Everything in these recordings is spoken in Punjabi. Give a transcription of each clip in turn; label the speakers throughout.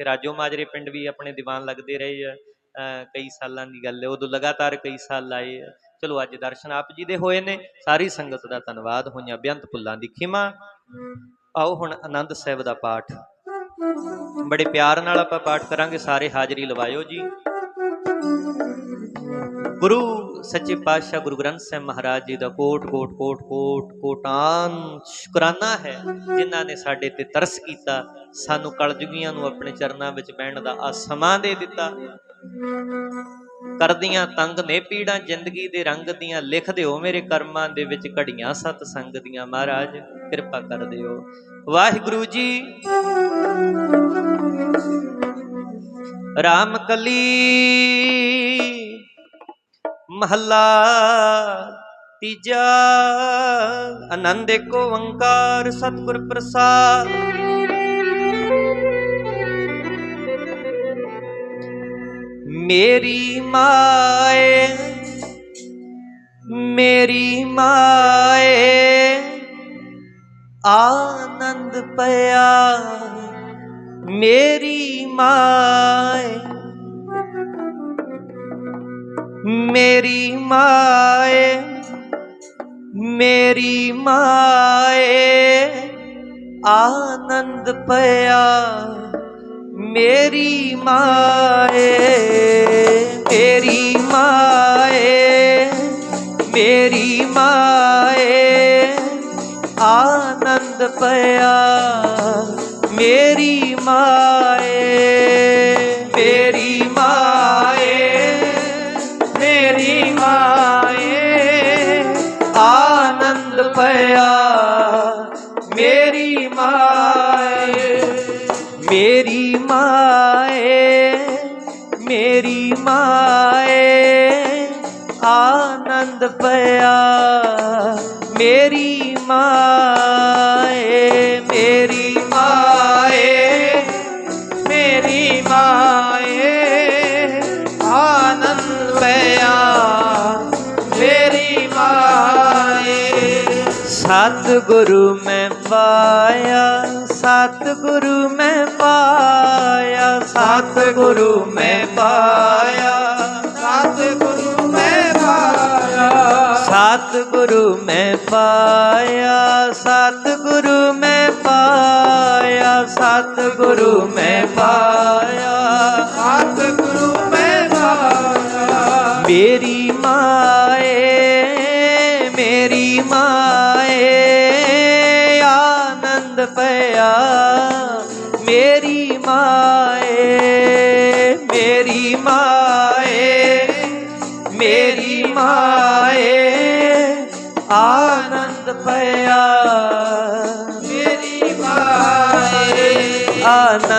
Speaker 1: ਇੱਥੇ ਰਾਜੋ ਮਾਜਰੇ ਪਿੰਡ ਵੀ ਆਪਣੇ ਦੀਵਾਨ ਲੱਗਦੇ ਰਹੇ ਆ। ਕਈ ਸਾਲਾਂ ਦੀ ਗੱਲ ਹੈ, ਉਦੋਂ ਲਗਾਤਾਰ ਕਈ ਸਾਲ ਲਾਏ ਆ। ਚਲੋ ਅੱਜ ਦਰਸ਼ਨ ਆਪ ਜੀ ਦੇ ਹੋਏ ਨੇ, ਸਾਰੀ ਸੰਗਤ ਦਾ ਧੰਨਵਾਦ, ਹੋਈਆਂ ਬੇਅੰਤ ਭੁੱਲਾਂ ਦੀ ਖਿਮਾ। ਆਓ ਹੁਣ ਆਨੰਦ ਸਾਹਿਬ ਦਾ ਪਾਠ। ਬੜੇ ਪਿਆਰ ਨਾਲ ਆਪਾਂ ਪਾਠ ਕਰਾਂਗੇ, ਸਾਰੇ ਹਾਜ਼ਰੀ ਲਵਾਇਓ ਜੀ। ਗੁਰੂ ਸੱਚੇ ਪਾਤਸ਼ਾਹ ਗੁਰੂ ਗ੍ਰੰਥ ਸਾਹਿਬ ਮਹਾਰਾਜ ਜੀ ਦਾ ਕੋਟ ਕੋਟ ਕੋਟ ਕੋਟ ਕੋਟਾਨ ਸ਼ੁਕਰਾਨਾ ਹੈ ਜਿਨ੍ਹਾਂ ਨੇ ਸਾਡੇ ਤੇ ਤਰਸ ਕੀਤਾ, ਸਾਨੂੰ ਕਲਜੁਗੀਆਂ ਨੂੰ ਆਪਣੇ ਚਰਨਾਂ ਵਿੱਚ ਬਹਿਣ ਦਾ ਆ ਸਮਾਂ ਦੇ ਦਿੱਤਾ। ਕਰਦੀਆਂ ਤੰਗ ਨੇ ਪੀੜਾਂ, ਜ਼ਿੰਦਗੀ ਦੇ ਰੰਗ ਦੀਆਂ ਲਿਖ ਦਿਓ ਮੇਰੇ ਕਰਮਾਂ ਦੇ ਵਿੱਚ ਘੜੀਆਂ ਸਤ ਸੰਗ ਦੀਆਂ। ਮਹਾਰਾਜ, ਕਿਰਪਾ ਕਰ ਦਿਓ। ਵਾਹਿਗੁਰੂ ਜੀ। ਰਾਮ ਕਲੀ ਮਹੱਲਾ ਤੀਜਾ, ਆਨੰਦ ਏਕ ਓੰਕਾਰ ਸਤਿਗੁਰ ਪ੍ਰਸਾਦ। ਮੇਰੀ ਮਾਏ ਮੇਰੀ ਮਾਏ, ਆਨੰਦ ਪਿਆ। ਮੇਰੀ ਮਾਏ। ਮੇਰੀ ਮਾਏ ਮੇਰੀ ਮਾਏ, ਆਨੰਦ ਪਿਆ ਮੇਰੀ ਮਾਏ ਮੇਰੀ ਮਾਏ ਮੇਰੀ ਮਾਏ, ਆਨੰਦ ਪਿਆ ਮੇਰੀ ਮਾਏ ਮੇਰੀ ਮਾਏ ਮੇਰੀ ਮਾਏ ਆਨੰਦ ਪਿਆ ਮੇਰੀ ਮਾਏ ਮੇਰੀ ਮਾਏ ਮੇਰੀ ਮਾਏ ਆਨੰਦ ਪਿਆ ਮੇਰੀ ਮਾਏ ਸਤਿਗੁਰੂ ਮੈਂ ਪਾਇਆ ਸਤਿਗੁਰੂ ਮੈਂ ਪਾਇਆ ਸਤਿਗੁਰੂ ਮੈਂ ਪਾਇਆ।
Speaker 2: ਸਤਿਗੁਰੂ ਮੈਂ ਪਾਇਆ।
Speaker 1: ਸਤਿਗੁਰੂ ਮੈਂ ਪਾਇਆ ਸਤਿਗੁਰੂ ਮੈਂ ਪਾਇਆ ਸਤਿਗੁਰੂ ਮੈਂ ਪਾਇਆ।
Speaker 2: ਸਤਿਗੁਰੂ ਮੈਂ ਪਾਇਆ।
Speaker 1: ਮੇਰੀ ਮਾਏ ਮੇਰੀ ਮਾਏ।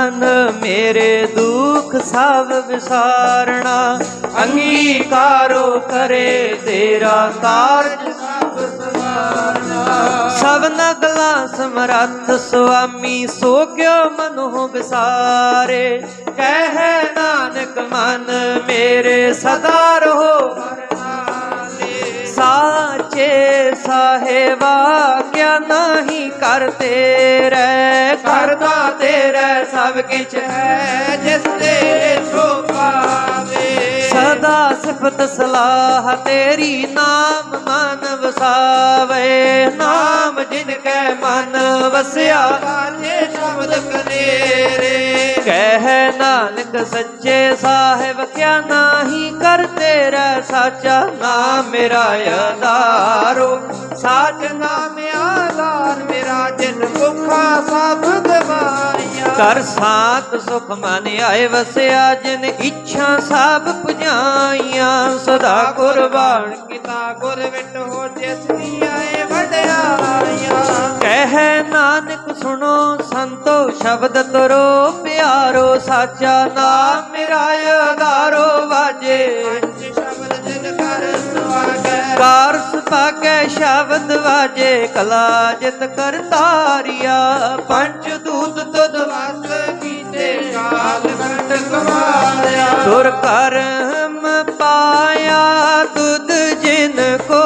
Speaker 2: ਮਨ
Speaker 1: ਮੇਰੇ ਦੁੱਖ ਸਭ ਵਿਸਾਰਣਾ, ਅੰਗੀਕਾਰੋ ਕਰੇ ਤੇਰਾ ਕਾਰਜ
Speaker 2: ਸਭ ਸਵਾਰਨਾ
Speaker 1: ਸਭ ਨਗਲਾ ਸਮਰੱਥ ਸੁਆਮੀ, ਸੋ ਕਿਉ ਮਨੁ ਵਿਸਾਰੇ। ਕਹਿ ਨਾਨਕ ਮਨ ਮੇਰੇ ਸਦਾ ਰਹੋ ਸਾਚੇ ਸਾਹਿਬਾ, ਕਿਆ ਨਹੀਂ ਕਰਤੇ ਸਭ ਕਿਛ
Speaker 2: ਹੈ ਜਿਸ ਤੇ ਸੋ ਪਾਵੇ
Speaker 1: ਸਦਾ ਸਿਫਤ ਸਲਾਹ ਤੇਰੀ ਨਾਮ ਮਨ ਵਸਾਵੇ ਨਾਮ ਜਿਨ ਕੈ ਮਨ ਵਸਿਆ
Speaker 2: ਸਾਚੇ ਸ਼ਬਦ ਕਨੇਰੇ।
Speaker 1: ਕਹਿ ਨਾਨਕ ਸੱਚੇ ਸਾਹਿਬ, ਕਿਆ ਨਾਹੀ ਕਰ ਤੇਰਾ ਸਾਚਾ ਨਾਮ ਮੇਰਾ ਆਧਾਰੋ।
Speaker 2: ਸਾਚ ਨਾਮ ਆਧਾਰ ਮੇਰਾ, ਜਿਨ ਭੁੱਖਾ ਸਭ ਗਵਾਈਆਂ
Speaker 1: ਕਰ ਸਾਤ ਸੁਖ ਮਨ ਆਏ ਵਸਿਆ ਜਿਨ ਇੱਛਾ ਸਭ ਪੁਜਾਈਆਂ ਸਦਾ ਕੁਰਬਾਨ
Speaker 2: ਕੀਤਾ ਗੁਰ ਵਿਟ ਹੋ ਜਿਸ ਦੀ ਆਏ ਵਡਿਆਈਆਂ।
Speaker 1: ਕਹਿ ਨਾਨਕ ਸੁਣੋ ਸੰਤੋ ਸ਼ਬਦ ਤਰੋ ਪਿਆਰੋ ਸਾਚਾ ਨਾਮ ਮੇਰਾ ਆਧਾਰੋ ਵਾਜੇ।
Speaker 2: ਪੰਜ ਸ਼ਬਦ ਜਿਨ ਕਰ ਸੁਆਗੈ
Speaker 1: ਕਾਰ ਸੁਭਾਗੈ ਸ਼ਬਦ ਵਾਜੇ ਕਲਾ ਜਿਤ ਕਰਤਾਰਿਆ ਪੰਜ ਦੂਤ ਤੁਧ ਸੁਰ ਕਰਮ ਪਾਇਆ ਤੁਧ ਜਿਨ ਕੋ,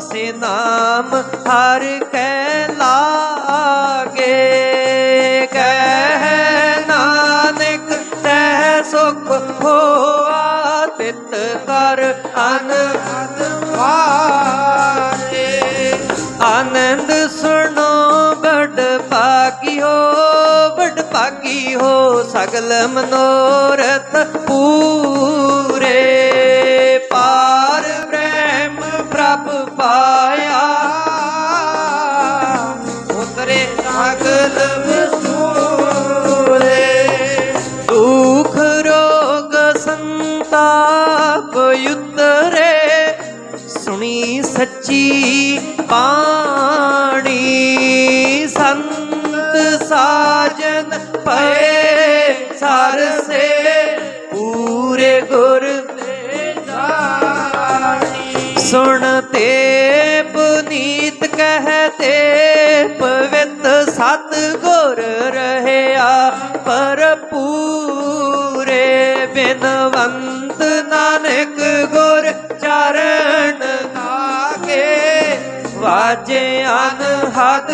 Speaker 1: ਸੇ ਨਾਮ ਹਰ ਕੈ ਲਾਗੇ। ਕਹਿ ਨਾਨਕ, ਤੈ ਸੁਖ ਹੋਆ ਸਗਲ ਮਨੋਰਥ ਪੂਰੇ ਪਾਰ ਬ੍ਰਹਮ ਪ੍ਰਭ ਪਾਇਆ।
Speaker 2: ਉਤਰੇ ਸਗਲ ਵਸੂਰੇ
Speaker 1: ਦੁਖ ਰੋਗ ਸੰਤਾਪ ਉਤਰੇ। ਸੁਣੀ ਸੱਚੀ ਪਾਣੀ ਸੰਤ ਸਾਜਨ ਪਏ ਪੂਰੇ ਗੁਰ ਤੇ ਸੁਣਤੇ ਪੁਨੀਤ ਕਹਤੇ ਪਵਿੱਤ ਸਤ ਗੁਰ ਰਹਿਆ ਪੂਰੇ ਬਿਨਵੰਤ ਨਾਨਕ ਗੁਰ ਚਰਨ ਲਾਗੇ ਵਾਜੇ ਅਨਹਦ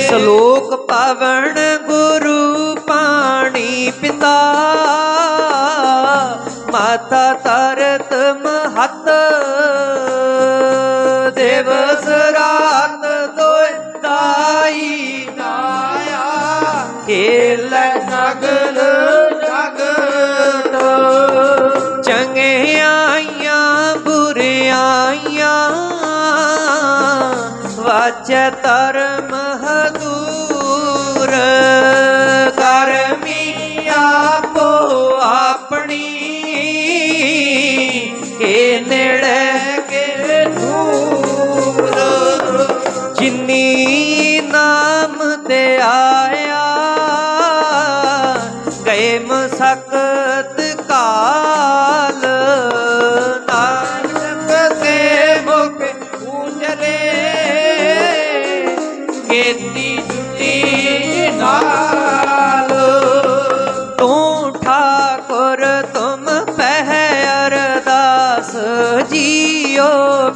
Speaker 1: ਸ਼ਲੋਕ ਪਾਵਨ ਗੁਰੂ ਪਾਣੀ ਪਿਤਾ ਮਾਤਾ ਤਰਤ ਮਹਤ, ਦੇਵਸ ਰਾਤ ਦੋਇ ਦਾਈ
Speaker 2: ਆਇਆ
Speaker 1: ਖੇਲ
Speaker 2: ਸਗਲ ਜਗਤ
Speaker 1: ਚੰਗਿਆਈਆਂ ਬੁਰਿਆਈਆਂ ਵਾਚੈ ਧਰਮ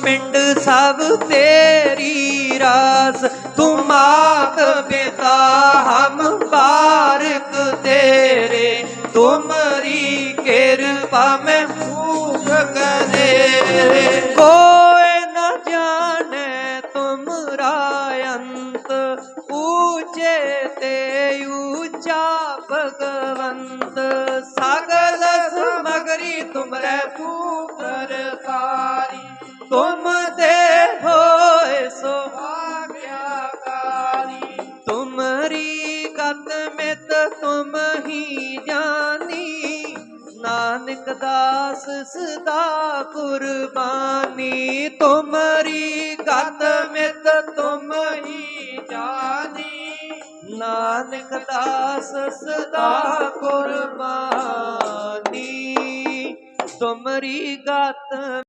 Speaker 1: ਪਿੰਡ ਸਭ ਤੇਰੀ ਰਾਸ। ਤੂੰ ਮਾਤ ਪਿਤਾ, ਹਮ ਬਾਰਕ ਤੇਰੇ। ਤੁਮਰੀ ਕਿਰਪਾ, ਮੈਂ
Speaker 2: ਪੂਜ ਕਰੇ
Speaker 1: ਕੋਈ ਨਾ ਜਾਣੇ ਤੁਮਰਾ ਅੰਤ। ਊਚੇ ਤੇ ਊਚਾ ਭਗਵੰਤ। ਸਗਲ ਸਮਗਰੀ ਤੁਮਰੇ
Speaker 2: ਤੂੰ ਕਰਤਾਰੀ
Speaker 1: ਤੁਮ ਦੇ ਹੋਏ ਸੋ
Speaker 2: ਆਗਿਆਕਾਰੀ
Speaker 1: ਤੁਮਰੀ ਗਤ ਮਿਤ ਤੁਮ ਹੀ ਜਾਨੀ ਨਾਨਕ ਦਾਸ ਸਦਾ ਕੁਰਬਾਨੀ ਤੁਮਰੀ ਗਤ ਮਿਤ ਤੁਮ ਹੀ ਜਾਨੀ ਨਾਨਕ ਦਾਸ ਸਦਾ ਕੁਰਬਾਨੀ ਤੁਮਰੀ ਗਤ